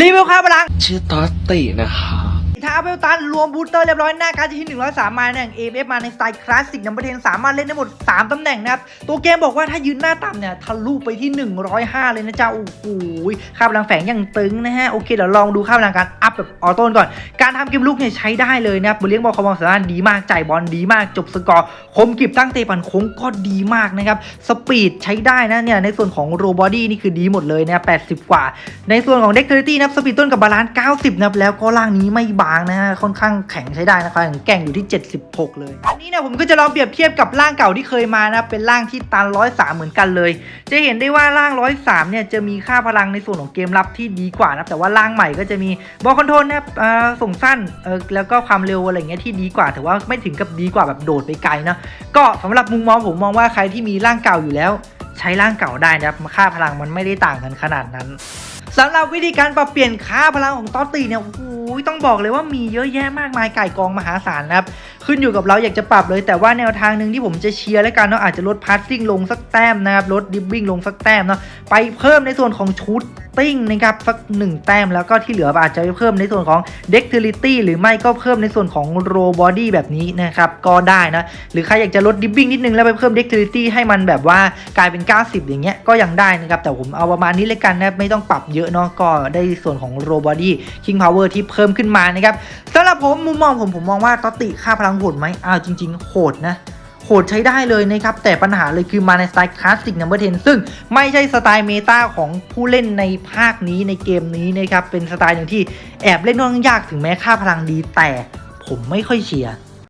รีวิวค่าพลังชื่อตอสตินะคะท้า เวลตันรวมบูสเตอร์เรียบร้อยหน้าการที่ 103 มาเนี่ย AFF มาในสไตล์คลาสสิกนัมเบอร์เทนสามารถเล่นได้หมด 3 ตำแหน่งนะครับ ตัวเกมบอกว่าถ้ายืนหน้าต่ำเนี่ยทะลุไปที่ 105 เลยนะจ๊ะ โอ้โหค่าพลังแฝงอย่างตึงนะฮะ โอเคเดี๋ยวลองดูค่าพลังการอัพแบบออโต้ก่อน การทำเกมลุกเนี่ยใช้ได้เลยนะครับบอลเลี้ยงบอลคอมบอลสามารถดีมาก จ่ายบอลดีมาก จบสกอร์ คมกริบตั้งเตะปั่นโค้งก็ดีมากนะครับ สปีดใช้ได้นะเนี่ย ในส่วนของโรบอดี้นี่คือดีหมดเลยนะ80 กว่า ในส่วนของเด็กเทอร์ตี้นะครับ สปีดต้นกับบาลานซ์90นะครับ แล้วก็ล่างนี้ไม่บางนะค่อนข้างแข็งใช้ได้นะครับแข็งแกร่งอยู่ที่ 76 เลยอันนี้เนี่ยผมก็จะลองเปรียบเทียบกับร่างเก่าที่เคยมานะเป็นร่างที่ตัน103เหมือนกันเลย จะเห็นได้ว่าร่าง103เนี่ยจะมีค่าพลังในส่วนของเกมรับที่ดีกว่านะแต่ว่าร่างใหม่ก็จะมีบอลคอนโทรลนะส่งสั้นเออแล้วก็ความเร็วอะไรเงี้ยที่ดีกว่า แต่ว่าไม่ถึงกับดีกว่าแบบโดดไปไกลเนาะก็สำหรับมุมมองผมมองว่าใครที่มีร่างเก่าอยู่แล้ว ใช้ร่างเก่าได้นะครับค่าพลังมันไม่ได้ต่างกันขนาดนั้นสำหรับวิธีการปรับเปลี่ยนค่าพลังของตอตตีเนี่ยโอ้โห ต้องบอกเลยว่ามีเยอะแยะมากมายไก่กองมหาศาลนะครับขึ้นอยู่กับเราอยากจะปรับเลยแต่ว่าแนวทางหนึ่งที่ผมจะเชียร์แล้วกันเนาะอาจจะลดพาสซิ่งลงสักแต้มนะครับลดดิฟวิ่งลงสักแต้มเนาะไปเพิ่มในส่วนของชุดติ้งนะครับสักหนึ่งแต้มแล้วก็ที่เหลืออาจจะไปเพิ่มในส่วนของเด็กเทลิตี้หรือไม่ก็เพิ่มในส่วนของโรบอดี้แบบนี้นะครับก็ได้นะหรือใครอยากจะลดดิฟวิ่งนิดนึงแล้วไปเพิ่มเด็กเทลิตี้ให้มันแบบว่ากลายเป็น 90 อย่างเงี้ยก็ยังได้นะครับแต่ผมเอาประมาณนี้เลยกันนะไม่ต้องปรับเยอะเนาะก็ได้ส่วนของโรบอดี้คิงพาวเวอร์ที่เพิ่มขึ้นมานะครับสำหรับผมมุมมองผมผมมองว่าตอติค่าพลังโหดไหมอ้าวจริง ๆ โหดนะโหดใช้ได้เลยนะครับ แต่ปัญหาเลยคือมาในสไตล์คลาสสิกนัมเบอร์เทนซึ่งไม่ใช่สไตล์เมตาของผู้เล่นในภาคนี้ในเกมนี้นะครับ เป็นสไตล์หนึ่งที่แอบเล่นค่อนข้างยากถึงแม้ค่าพลังดีแต่ผมไม่ค่อยเชียร์